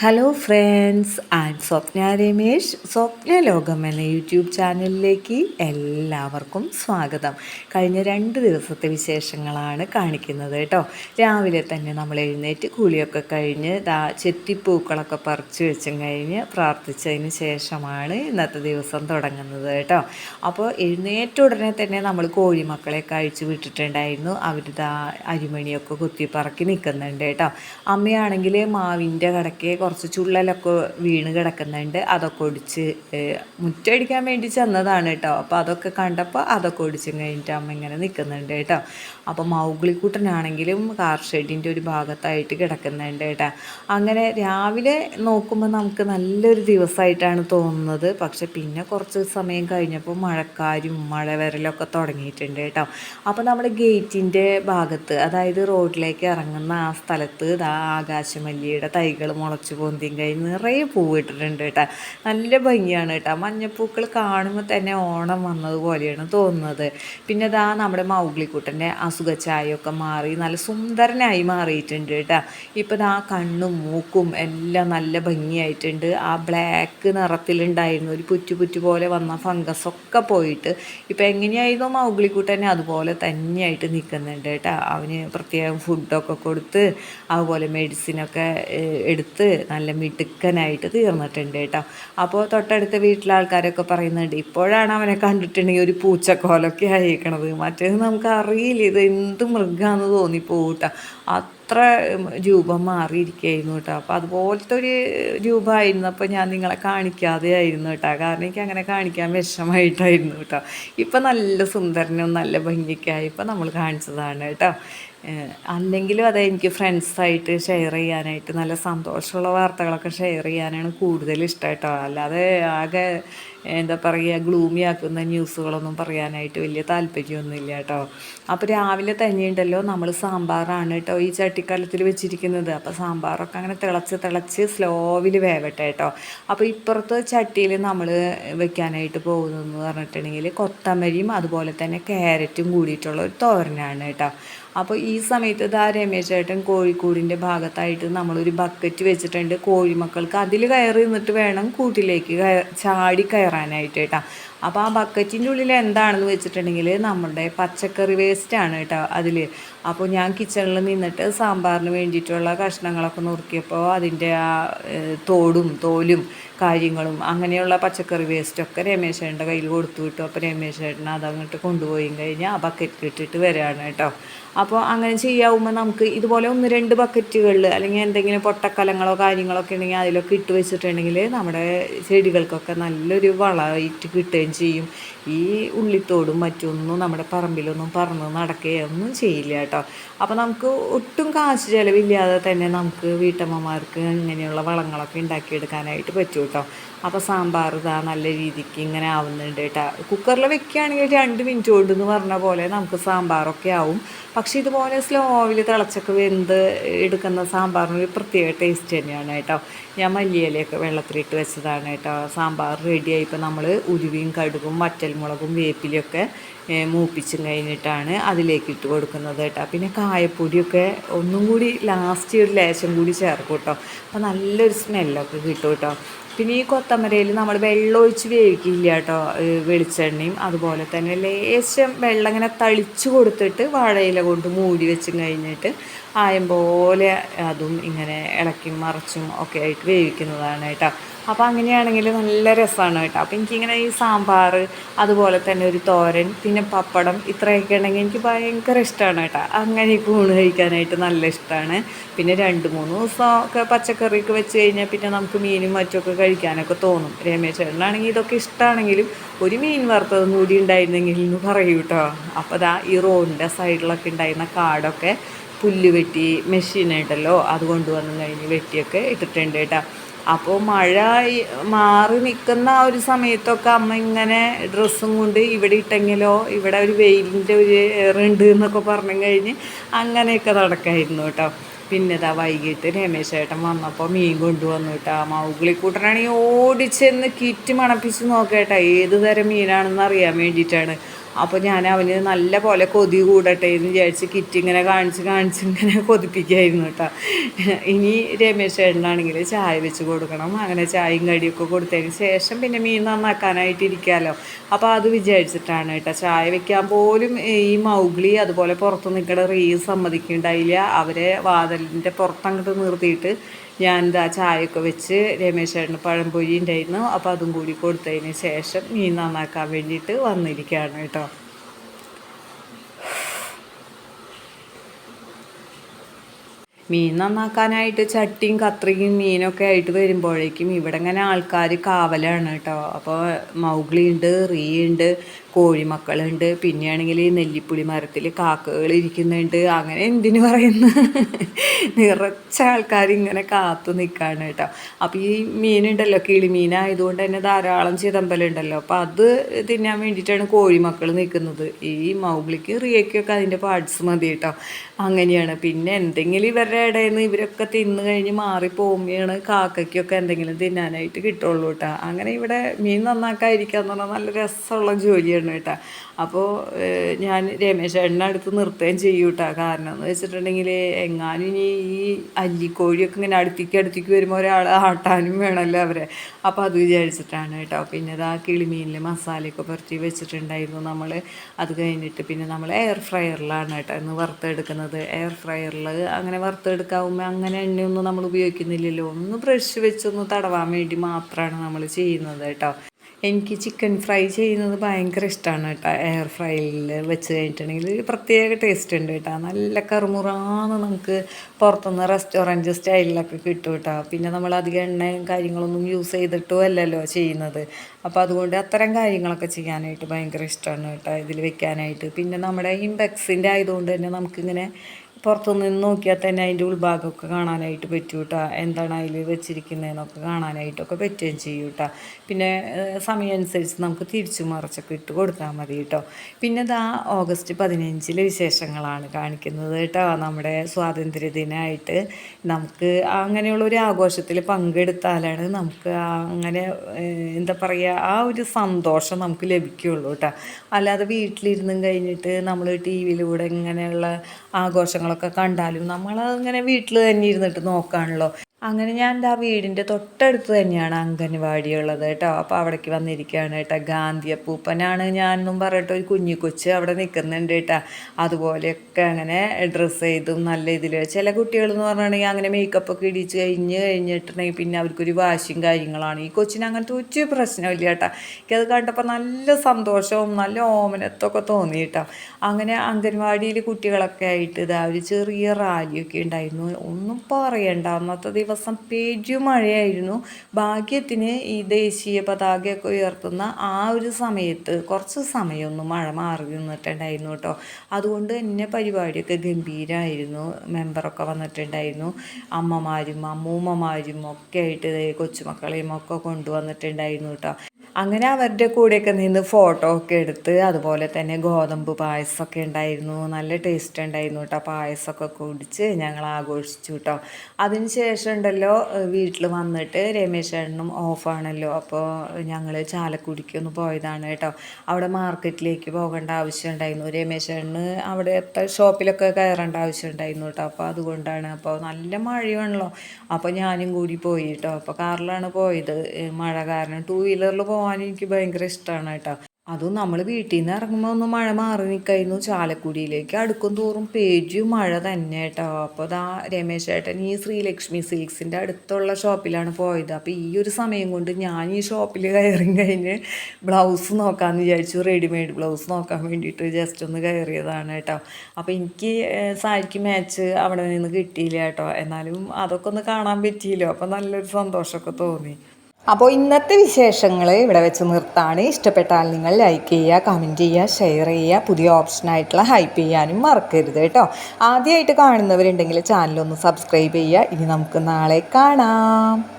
Hello friends I am Swapna Ramesh Swapna ലോകം എന്ന YouTube ചാനലിലേക്ക് എല്ലാവർക്കും സ്വാഗതം. കഴിഞ്ഞ രണ്ട് ദിവസത്തെ വിശേഷങ്ങളാണ് കാണിക്കുന്നത് കേട്ടോ. രാവിലെ തന്നെ നമ്മൾ എഴുന്നേറ്റ് കുളിയൊക്കെ കഴിഞ്ഞ് ദാ ചെത്തിപ്പൂക്കളൊക്കെ പറിച്ചു വെച്ചും കഴിഞ്ഞ് പ്രാർത്ഥിച്ചതിന് ശേഷമാണ് ഇന്നത്തെ ദിവസം തുടങ്ങുന്നത് കേട്ടോ. അപ്പോൾ എഴുന്നേറ്റ ഉടനെ തന്നെ നമ്മൾ കോഴിമക്കളെ കഴിച്ചു വിട്ടിട്ടുണ്ടായിരുന്നു. അവർ ദാ അരിമണിയൊക്കെ കുത്തിപ്പറക്കി നിൽക്കുന്നുണ്ട് കേട്ടോ. അമ്മയാണെങ്കിൽ മാവിന്റെ കടക്കെ കുറച്ച് ചുള്ളലൊക്കെ വീണ് കിടക്കുന്നുണ്ട്. അതൊക്കെ ഒടിച്ച് മുറ്റടിക്കാൻ വേണ്ടി ചെന്നതാണ് കേട്ടോ. അപ്പോൾ അതൊക്കെ കണ്ടപ്പോൾ അതൊക്കെ ഒടിച്ചും കഴിഞ്ഞിട്ട് അമ്മ ഇങ്ങനെ നിൽക്കുന്നുണ്ട് കേട്ടോ. അപ്പോൾ മൗഗ്ലിക്കൂട്ടനാണെങ്കിലും കാർ ഷെഡിന്റെ ഒരു ഭാഗത്തായിട്ട് കിടക്കുന്നുണ്ട് കേട്ടോ. അങ്ങനെ രാവിലെ നോക്കുമ്പോൾ നമുക്ക് നല്ലൊരു ദിവസമായിട്ടാണ് തോന്നുന്നത്. പക്ഷെ പിന്നെ കുറച്ച് സമയം കഴിഞ്ഞപ്പോൾ മഴക്കാരും മഴ വരലൊക്കെ തുടങ്ങിയിട്ടുണ്ട് കേട്ടോ. അപ്പോൾ നമ്മുടെ ഗേറ്റിന്റെ ഭാഗത്ത് അതായത് റോഡിലേക്ക് ഇറങ്ങുന്ന ആ സ്ഥലത്ത് ആകാശമല്ലിയുടെ തൈകൾ മുളച്ചു പൊന്തിയും കഴിഞ്ഞ് നിറയെ പൂവിട്ടിട്ടുണ്ട് കേട്ടോ. നല്ല ഭംഗിയാണ് കേട്ടോ. മഞ്ഞപ്പൂക്കൾ കാണുമ്പോൾ തന്നെ ഓണം വന്നതുപോലെയാണ് തോന്നുന്നത്. പിന്നെ ഇതാ നമ്മുടെ മൗഗ്ലിക്കുട്ടന്റെ അസുഖച്ചായൊക്കെ മാറി നല്ല സുന്ദരനായി മാറിയിട്ടുണ്ട് കേട്ടോ. ഇപ്പോൾ ഇതാ കണ്ണും മൂക്കും എല്ലാം നല്ല ഭംഗിയായിട്ടുണ്ട്. ആ ബ്ലാക്ക് നിറത്തിലുണ്ടായിരുന്നു. ഒരു പുറ്റു പുറ്റു പോലെ വന്ന ഫംഗസൊക്കെ പോയിട്ട് ഇപ്പോൾ എങ്ങനെയായിരുന്നു മൗഗ്ലിക്കുട്ടനെ അതുപോലെ തന്നെയായിട്ട് നിൽക്കുന്നുണ്ട് കേട്ടോ. അവന് പ്രത്യേകം ഫുഡൊക്കെ കൊടുത്ത് അതുപോലെ മെഡിസിനൊക്കെ എടുത്ത് നല്ല മിടുക്കനായിട്ട് തീർന്നിട്ടുണ്ട് കേട്ടോ. അപ്പോൾ തൊട്ടടുത്ത വീട്ടിലെ ആൾക്കാരൊക്കെ പറയുന്നുണ്ട് ഇപ്പോഴാണ് അവനെ കണ്ടിട്ടുണ്ടെങ്കിൽ ഒരു പൂച്ചക്കോലൊക്കെ അയക്കണത് മറ്റേത് നമുക്ക് അറിയില്ല ഇത് എന്ത് മൃഗമാണെന്ന് തോന്നിപ്പോട്ടാ അത്ര രൂപം മാറിയിരിക്കുകയായിരുന്നു കേട്ടോ. അപ്പോൾ അതുപോലത്തെ ഒരു രൂപമായിരുന്നു. അപ്പോൾ ഞാൻ നിങ്ങളെ കാണിക്കാതെ ആയിരുന്നു കേട്ടോ. കാരണം എനിക്ക് അങ്ങനെ കാണിക്കാൻ വിഷമമായിട്ടായിരുന്നു കേട്ടോ. ഇപ്പം നല്ല സുന്ദരനും നല്ല ഭംഗിക്കായി ഇപ്പം നമ്മൾ കാണിച്ചതാണ് കേട്ടോ. അല്ലെങ്കിലും അത് എനിക്ക് ഫ്രണ്ട്സായിട്ട് ഷെയർ ചെയ്യാനായിട്ട് നല്ല സന്തോഷമുള്ള വാർത്തകളൊക്കെ ഷെയർ ചെയ്യാനാണ് കൂടുതൽ ഇഷ്ടം കേട്ടോ അല്ലാതെ ആകെ എന്താ പറയുക ഗ്ലൂമി ആക്കുന്ന ന്യൂസുകളൊന്നും പറയാനായിട്ട് വലിയ താല്പര്യമൊന്നുമില്ല കേട്ടോ. അപ്പോൾ രാവിലെ തന്നെയുണ്ടല്ലോ നമ്മൾ സാമ്പാറാണ് കേട്ടോ ഈ ചട്ടിക്കാലത്തിൽ വെച്ചിരിക്കുന്നത്. അപ്പോൾ സാമ്പാറൊക്കെ അങ്ങനെ തിളച്ച് തിളച്ച് സ്ലോവിൽ വേവട്ടെ കേട്ടോ. അപ്പോൾ ഇപ്പുറത്ത് ചട്ടിയിൽ നമ്മൾ വെക്കാനായിട്ട് പോകുന്നതെന്ന് പറഞ്ഞിട്ടുണ്ടെങ്കിൽ കൊത്തമരിയും അതുപോലെ തന്നെ ക്യാരറ്റും കൂടിയിട്ടുള്ള ഒരു തോരനാണ് കേട്ടോ. അപ്പോൾ ഈ സമയത്ത് ഇതാ രമേശ് ചേട്ടൻ കോഴിക്കൂടിന്റെ ഭാഗത്തായിട്ട് നമ്മളൊരു ബക്കറ്റ് വെച്ചിട്ടുണ്ട് കോഴിമക്കൾക്ക്. അതിൽ കയറി നിന്നിട്ട് വേണം കൂട്ടിലേക്ക് ചാടി കയറാനായിട്ട് കേട്ടോ. അപ്പോൾ ആ ബക്കറ്റിന്റെ ഉള്ളിൽ എന്താണെന്ന് വെച്ചിട്ടുണ്ടെങ്കിൽ നമ്മുടെ പച്ചക്കറി വേസ്റ്റാണ് കേട്ടോ അതിൽ അപ്പോൾ ഞാൻ കിച്ചണിൽ നിന്നിട്ട് സാമ്പാറിന് വേണ്ടിയിട്ടുള്ള കഷ്ണങ്ങളൊക്കെ നുറുക്കിയപ്പോൾ അതിന്റെ ആ തോടും തോലും കാര്യങ്ങളും അങ്ങനെയുള്ള പച്ചക്കറി വേസ്റ്റൊക്കെ രമേശേട്ടന്റെ കയ്യിൽ കൊടുത്തു വിട്ടു. അപ്പോൾ രമേശേട്ടൻ അതങ്ങോട്ട് കൊണ്ടുപോയി കഴിഞ്ഞാൽ ആ ബക്കറ്റ് ഇട്ടിട്ട് വരികയാണ് കേട്ടോ. അപ്പോൾ അങ്ങനെ ചെയ്യാവുമ്പോൾ നമുക്ക് ഇതുപോലെ ഒന്ന് രണ്ട് ബക്കറ്റുകളിൽ അല്ലെങ്കിൽ എന്തെങ്കിലും പൊട്ടക്കലങ്ങളോ കാര്യങ്ങളൊക്കെ ഉണ്ടെങ്കിൽ അതിലൊക്കെ ഇട്ട് വെച്ചിട്ടുണ്ടെങ്കിൽ നമ്മുടെ ചെടികൾക്കൊക്കെ നല്ലൊരു വളമായിട്ട് കിട്ടുകയും ചെയ്യും. ഈ ഉള്ളിത്തോടും മറ്റൊന്നും നമ്മുടെ പറമ്പിലൊന്നും പറന്ന് നടക്കുകയൊന്നും ചെയ്യില്ല കേട്ടോ. അപ്പോൾ നമുക്ക് ഒട്ടും കാശ് ചിലവില്ലാതെ തന്നെ നമുക്ക് വീട്ടമ്മമാർക്ക് ഇങ്ങനെയുള്ള വളങ്ങളൊക്കെ ഉണ്ടാക്കിയെടുക്കാനായിട്ട് പറ്റും കേട്ടോ. അപ്പോൾ സാമ്പാർ ഇതാ നല്ല രീതിക്ക് ഇങ്ങനെ ആവുന്നുണ്ട് കേട്ടോ. കുക്കറിൽ വെക്കുകയാണെങ്കിൽ രണ്ട് മിനിറ്റ് കൊണ്ട് എന്ന് പറഞ്ഞ പോലെ നമുക്ക് സാമ്പാറൊക്കെ ആവും. പക്ഷേ ഇതുപോലെ സ്ലോവിൽ തിളച്ചൊക്കെ വെന്ത് എടുക്കുന്ന സാമ്പാറിന് ഒരു പ്രത്യേക ടേസ്റ്റ് തന്നെയാണ് കേട്ടോ. ഞാൻ മല്ലിയിലയൊക്കെ വെള്ളത്തിലിട്ട് വെച്ചതാണ് കേട്ടോ. സാമ്പാർ റെഡിയായിപ്പോൾ നമ്മൾ ഉരുവിയും കടുകും വറ്റൽമുളകും വേപ്പിലൊക്കെ മൂപ്പിച്ചും കഴിഞ്ഞിട്ടാണ് അതിലേക്ക് ഇട്ട് കൊടുക്കുന്നത് കേട്ടോ. പിന്നെ കായപ്പൊടിയൊക്കെ ഒന്നും കൂടി ലാസ്റ്റ് ഒരു ലേശം കൂടി ചേർക്കും കേട്ടോ. അപ്പോൾ നല്ലൊരു സ്മെല്ലൊക്കെ കിട്ടും കേട്ടോ. പിന്നെ ഈ കൊത്തമരയിൽ നമ്മൾ വെള്ളം ഒഴിച്ച് വേവിക്കില്ല കേട്ടോ വെളിച്ചെണ്ണയും. അതുപോലെ തന്നെ ലേശം വെള്ളം ഇങ്ങനെ തളിച്ചു കൊടുത്തിട്ട് വാഴയില കൊണ്ട് മൂടി വെച്ചും കഴിഞ്ഞിട്ട് ആയം പോലെ അതും ഇങ്ങനെ ഇളക്കി മറിച്ചും ഒക്കെ ആയിട്ട് വേവിക്കുന്നതാണ് കേട്ടോ അപ്പോൾ അങ്ങനെയാണെങ്കിൽ നല്ല രസമാണ് കേട്ടോ. അപ്പോൾ എനിക്കിങ്ങനെ ഈ സാമ്പാർ അതുപോലെ തന്നെ ഒരു തോരൻ പിന്നെ പപ്പടം ഇത്രയൊക്കെ ഉണ്ടെങ്കിൽ എനിക്ക് ഭയങ്കര ഇഷ്ടമാണ് കേട്ടോ. അങ്ങനെ കൂണ് കഴിക്കാനായിട്ട് നല്ല ഇഷ്ടമാണ് പിന്നെ രണ്ട് മൂന്ന് ദിവസമൊക്കെ പച്ചക്കറിയൊക്കെ വെച്ച് കഴിഞ്ഞാൽ പിന്നെ നമുക്ക് മീനും മറ്റുമൊക്കെ കഴിക്കാനൊക്കെ തോന്നും. രമേശ് ചേട്ടനാണെങ്കിൽ ഇതൊക്കെ ഇഷ്ടമാണെങ്കിലും ഒരു മീൻ വറുത്തതും കൂടി ഉണ്ടായിരുന്നെങ്കിൽ എന്ന് പറയൂ കേട്ടോ. അപ്പോൾ ദാ ഈ റോഡിന്റെ സൈഡിലൊക്കെ ഉണ്ടായിരുന്ന കാടൊക്കെ പുല്ല് വെട്ടി മെഷീനായിട്ടല്ലോ അത് കൊണ്ടുവന്ന് കഴിഞ്ഞ് വെട്ടിയൊക്കെ ഇട്ടിട്ടുണ്ട് കേട്ടോ. അപ്പോൾ മഴ മാറി നിൽക്കുന്ന ആ ഒരു സമയത്തൊക്കെ അമ്മ ഇങ്ങനെ ഡ്രസ്സും കൊണ്ട് ഇവിടെ ഇട്ടെങ്കിലോ ഇവിടെ ഒരു വെയിലിന്റെ ഒരു ഏറുണ്ട് എന്നൊക്കെ പറഞ്ഞു കഴിഞ്ഞ് അങ്ങനെയൊക്കെ നടക്കായിരുന്നു കേട്ടോ. പിന്നെ ഇതാ വൈകിട്ട് രമേശ് ചേട്ടൻ വന്നപ്പോൾ മീൻ കൊണ്ടുവന്നു കേട്ടോ. മൗഗ്ലിക്കൂട്ടനാണെങ്കിൽ ഓടിച്ചെന്ന് കിറ്റ് മണപ്പിച്ച് നോക്കേട്ടാ ഏത് തരം മീനാണെന്ന് അറിയാൻ വേണ്ടിയിട്ടാണ്. അപ്പോൾ ഞാൻ അവന് നല്ല പോലെ കൊതി കൂടട്ടെ എന്ന് വിചാരിച്ച് കിറ്റ് ഇങ്ങനെ കാണിച്ച് കാണിച്ച് ഇങ്ങനെ കൊതിപ്പിക്കായിരുന്നു കേട്ടോ. ഇനി രമേശ് ചേട്ടനാണെങ്കിൽ ചായ വെച്ച് കൊടുക്കണം. അങ്ങനെ ചായയും കടിയൊക്കെ കൊടുത്തതിന് ശേഷം പിന്നെ മീൻ നന്നാക്കാനായിട്ട് ഇരിക്കാമല്ലോ അപ്പോൾ അത് വിചാരിച്ചിട്ടാണ് കേട്ടോ. ചായ വെക്കാൻ പോലും ഈ മൗഗ്ലി അതുപോലെ പുറത്ത് നിൽക്കുന്ന റീ സമ്മതിക്കുന്നുണ്ടായില്ല അവരെ വാതിലിന്റെ പുറത്തങ്ങോട്ട് നിർത്തിയിട്ട് ഞാൻ എന്താ ചായയൊക്കെ വെച്ച് രമേശ് ചേട്ടന് പഴംപൊരി ഉണ്ടായിരുന്നു. അപ്പോൾ അതും കൂടി കൊടുത്തതിന് ശേഷം മീൻ നന്നാക്കാൻ വേണ്ടിയിട്ട് വന്നിരിക്കുകയാണ് കേട്ടോ. മീൻ നന്നാക്കാനായിട്ട് ചട്ടിയും കത്രിയും മീനൊക്കെ ആയിട്ട് വരുമ്പോഴേക്കും ഇവിടെ ഇങ്ങനെ ആൾക്കാർ കാവലാണ് കേട്ടോ. അപ്പോൾ മൗഗ്ലി ഉണ്ട് റീ ഉണ്ട് കോഴിമക്കളുണ്ട്. പിന്നെയാണെങ്കിൽ നെല്ലിപ്പുളി മരത്തിൽ കാക്കകൾ ഇരിക്കുന്നുണ്ട്. അങ്ങനെ എന്തിനു പറയുന്നു? നിറച്ച ആൾക്കാർ ഇങ്ങനെ കാത്തു നിൽക്കുകയാണ് കേട്ടോ. അപ്പോൾ ഈ മീനുണ്ടല്ലോ കിളിമീനായതുകൊണ്ട് തന്നെ ധാരാളം ചിതമ്പലുണ്ടല്ലോ. അപ്പോൾ അത് തിന്നാൻ വേണ്ടിയിട്ടാണ് കോഴിമക്കൾ നിൽക്കുന്നത്. ഈ മൗഗ്ലിക്ക് റിയയ്ക്കൊക്കെ അതിന്റെ പാർട്സ് മതി കേട്ടോ. അങ്ങനെയാണ്. പിന്നെ എന്തെങ്കിലും ഇവരുടെ ഇടയിൽ നിന്ന് ഇവരൊക്കെ തിന്നു കഴിഞ്ഞ് മാറി പോകുമ്പോഴാണ് കാക്കയ്ക്കൊക്കെ എന്തെങ്കിലും തിന്നാനായിട്ട് കിട്ടുള്ളൂ കേട്ടോ. അങ്ങനെ ഇവിടെ മീൻ നന്നാക്കാതിരിക്കുക എന്ന് പറഞ്ഞാൽ നല്ല രസമുള്ള ജോലിയാണ്. കേട്ടോ. അപ്പോൾ ഞാൻ രമേശ് ചേട്ടന്റെ അടുത്ത് നിർത്തുകയും ചെയ്യും കേട്ടോ. കാരണം എന്ന് വെച്ചിട്ടുണ്ടെങ്കിൽ എങ്ങാനും ഇനി ഈ അല്ലിക്കോഴിയൊക്കെ ഇങ്ങനെ അടുത്തേക്ക് അടുത്തേക്ക് വരുമ്പോൾ ഒരാൾ ആട്ടാനും വേണമല്ലോ അവരെ. അപ്പോൾ അത് വിചാരിച്ചിട്ടാണ് കേട്ടോ. പിന്നെ അത് ആ കിളിമീനിൽ മസാലയൊക്കെ പുരട്ടി വെച്ചിട്ടുണ്ടായിരുന്നു നമ്മൾ അത് കഴിഞ്ഞിട്ട് പിന്നെ നമ്മൾ എയർ ഫ്രയറിലാണ് കേട്ടോ ഇന്ന് വറുത്തെടുക്കുന്നത്. എയർ ഫ്രയറിൽ അങ്ങനെ വറുത്തെടുക്കാവുമ്പോൾ അങ്ങനെ എണ്ണയൊന്നും നമ്മൾ ഉപയോഗിക്കുന്നില്ലല്ലോ. ഒന്ന് ബ്രഷ് വെച്ചൊന്ന് തടവാൻ വേണ്ടി മാത്രമാണ് നമ്മൾ ചെയ്യുന്നത് കേട്ടോ. എനിക്ക് ചിക്കൻ ഫ്രൈ ചെയ്യുന്നത് ഭയങ്കര ഇഷ്ടമാണ് കേട്ടോ. എയർ ഫ്രൈയിൽ വെച്ച് കഴിഞ്ഞിട്ടുണ്ടെങ്കിൽ പ്രത്യേക ടേസ്റ്റ് ഉണ്ട് കേട്ടോ. നല്ല കറുമുറാന്ന് നമുക്ക് പുറത്തുനിന്ന് റെസ്റ്റോറന്റ് സ്റ്റൈലിലൊക്കെ കിട്ടും കേട്ടോ. പിന്നെ നമ്മൾ അധികം എണ്ണയും കാര്യങ്ങളൊന്നും യൂസ് ചെയ്തിട്ടും അല്ലല്ലോ ചെയ്യുന്നത്. അപ്പോൾ അതുകൊണ്ട് അത്തരം കാര്യങ്ങളൊക്കെ ചെയ്യാനായിട്ട് ഭയങ്കര ഇഷ്ടമാണ് കേട്ടോ ഇതിൽ വെക്കാനായിട്ട്. പിന്നെ നമ്മുടെ ഇമ്പെക്സിന്റെ ആയതുകൊണ്ട് തന്നെ നമുക്കിങ്ങനെ പുറത്തു നിന്ന് നോക്കിയാൽ തന്നെ അതിന്റെ ഉൾഭാഗമൊക്കെ കാണാനായിട്ട് പറ്റും കേട്ടോ. എന്താണ് അതിൽ വെച്ചിരിക്കുന്നതെന്നൊക്കെ കാണാനായിട്ടൊക്കെ പറ്റുകയും ചെയ്യും കേട്ടോ. പിന്നെ സമയം അനുസരിച്ച് നമുക്ക് തിരിച്ചു മറിച്ചൊക്കെ ഇട്ട് കൊടുത്താൽ മതി കേട്ടോ. പിന്നെ ഇതാ ഓഗസ്റ്റ് പതിനഞ്ചിലെ വിശേഷങ്ങളാണ് കാണിക്കുന്നത് കേട്ടോ. നമ്മുടെ സ്വാതന്ത്ര്യദിനമായിട്ട് നമുക്ക് അങ്ങനെയുള്ള ഒരു ആഘോഷത്തിൽ പങ്കെടുത്താലാണ് നമുക്ക് അങ്ങനെ എന്താ പറയുക ആ ഒരു സന്തോഷം നമുക്ക് ലഭിക്കുകയുള്ളൂ കേട്ടോ. അല്ലാതെ വീട്ടിലിരുന്നും കഴിഞ്ഞിട്ട് നമ്മൾ ടി വിയിലൂടെ ഇങ്ങനെയുള്ള ആഘോഷങ്ങളൊക്കെ കണ്ടാലും നമ്മളങ്ങനെ വീട്ടിൽ തന്നെ ഇരുന്നിട്ട് നോക്കുകയാണല്ലോ അങ്ങനെ ഞാൻ എന്റെ ആ വീടിന്റെ തൊട്ടടുത്ത് തന്നെയാണ് അംഗൻവാടി ഉള്ളത് കേട്ടോ. അപ്പോൾ അവിടേക്ക് വന്നിരിക്കുകയാണ് കേട്ടോ. ഗാന്ധി അപ്പൂപ്പനാണ് ഞാനെന്നും പറഞ്ഞിട്ട് ഒരു കുഞ്ഞു കൊച്ച് അവിടെ നിൽക്കുന്നുണ്ട് കേട്ടോ. അതുപോലെയൊക്കെ അങ്ങനെ ഡ്രസ്സ് ചെയ്തും നല്ല ഇതിൽ. ചില കുട്ടികൾ എന്ന് പറഞ്ഞിട്ടുണ്ടെങ്കിൽ അങ്ങനെ മേക്കപ്പ് ഒക്കെ ഇടിച്ച് കഴിഞ്ഞ് കഴിഞ്ഞിട്ടുണ്ടെങ്കിൽ പിന്നെ അവർക്കൊരു വാശിയും കാര്യങ്ങളാണ്. ഈ കൊച്ചിന് അങ്ങനത്തെ ഒരു പ്രശ്നമില്ല കേട്ടോ. എനിക്കത് കണ്ടപ്പോൾ നല്ല സന്തോഷവും നല്ല ഓമനത്തൊക്കെ തോന്നി കേട്ടോ. അങ്ങനെ അംഗൻവാടിയിൽ കുട്ടികളൊക്കെ ആയിട്ട് ഇതാ ഒരു ചെറിയ റാലിയൊക്കെ ഉണ്ടായിരുന്നു. ഒന്നും പറയണ്ട. അന്നത്തെ ദിവസം പെരുമഴയായിരുന്നു ഭാഗ്യത്തിന് ഈ ദേശീയ പതാകയൊക്കെ ഉയർത്തുന്ന ആ ഒരു സമയത്ത് കുറച്ച് സമയമൊന്നും മഴ മാറി നിന്നിട്ടുണ്ടായിരുന്നു കേട്ടോ. അതുകൊണ്ട് തന്നെ പരിപാടിയൊക്കെ ഗംഭീരമായിരുന്നു മെമ്പറൊക്കെ വന്നിട്ടുണ്ടായിരുന്നു. അമ്മമാരും അമ്മൂമ്മമാരും ഒക്കെ ആയിട്ട് കൊച്ചുമക്കളെയും ഒക്കെ കൊണ്ടുവന്നിട്ടുണ്ടായിരുന്നു കേട്ടോ. അങ്ങനെ അവരുടെ കൂടെയൊക്കെ നിന്ന് ഫോട്ടോ ഒക്കെ എടുത്ത് അതുപോലെ തന്നെ ഗോതമ്പ് പായസമൊക്കെ ഉണ്ടായിരുന്നു. നല്ല ടേസ്റ്റ് ഉണ്ടായിരുന്നു കേട്ടോ പായസമൊക്കെ കുടിച്ച് ഞങ്ങൾ ആഘോഷിച്ചു കേട്ടോ അതിന് ശേഷം ഉണ്ടല്ലോ വീട്ടിൽ വന്നിട്ട് രമേശ് ചേട്ടനും ഓഫാണല്ലോ അപ്പോൾ ഞങ്ങൾ ചാലക്കുടിക്കൊന്ന് പോയതാണ് കേട്ടോ അവിടെ മാർക്കറ്റിലേക്ക് പോകേണ്ട ആവശ്യം ഉണ്ടായിരുന്നു. രമേശ് ചേട്ടന് എത്ര ഷോപ്പിലൊക്കെ കയറേണ്ട ആവശ്യം ഉണ്ടായിരുന്നു കേട്ടോ അപ്പോൾ അതുകൊണ്ടാണ്. അപ്പോൾ നല്ല മഴയാണല്ലോ. അപ്പോൾ ഞാനും കൂടി പോയി കേട്ടോ അപ്പോൾ കാറിലാണ് പോയത്. മഴ കാരണം ടൂ വീലറിൽ പോകാൻ പോകാൻ എനിക്ക് ഭയങ്കര ഇഷ്ടമാണ് കേട്ടോ. അതും നമ്മൾ വീട്ടിൽ നിന്ന് ഇറങ്ങുമ്പോൾ ഒന്ന് മഴ മാറി നിൽക്കായിരുന്നു ചാലക്കുടിയിലേക്ക് അടുക്കും തോറും പേജും മഴ തന്നെ കേട്ടോ. അപ്പോൾ അതാ രമേശ് ചേട്ടൻ ഈ ശ്രീലക്ഷ്മി സിൽക്സിന്റെ അടുത്തുള്ള ഷോപ്പിലാണ് പോയത്. അപ്പോൾ ഈ ഒരു സമയം കൊണ്ട് ഞാൻ ഈ ഷോപ്പിൽ കയറി കഴിഞ്ഞ് ബ്ലൗസ് നോക്കാമെന്ന് വിചാരിച്ചു. റെഡിമെയ്ഡ് ബ്ലൗസ് നോക്കാൻ വേണ്ടിയിട്ട് ജസ്റ്റ് ഒന്ന് കയറിയതാണ് കേട്ടോ. അപ്പോൾ എനിക്ക് സാരിക്ക് മാച്ച് അവിടെ നിന്ന് കിട്ടിയില്ല കേട്ടോ. എന്നാലും അതൊക്കെ ഒന്ന് കാണാൻ പറ്റിയില്ലോ. അപ്പോൾ നല്ലൊരു സന്തോഷമൊക്കെ തോന്നി. അപ്പോൾ ഇന്നത്തെ വിശേഷങ്ങൾ ഇവിടെ വെച്ച് നിർത്താണ്. ഇഷ്ടപ്പെട്ടാൽ നിങ്ങൾ ലൈക്ക് ചെയ്യുക കമന്റ് ചെയ്യുക ഷെയർ ചെയ്യുക. പുതിയ ഓപ്ഷനായിട്ടുള്ള ഹൈപ്പ് ചെയ്യാനും മറക്കരുത് കേട്ടോ. ആദ്യമായിട്ട് കാണുന്നവരുണ്ടെങ്കിൽ ചാനലൊന്ന് സബ്സ്ക്രൈബ് ചെയ്യുക. ഇനി നമുക്ക് നാളെ കാണാം.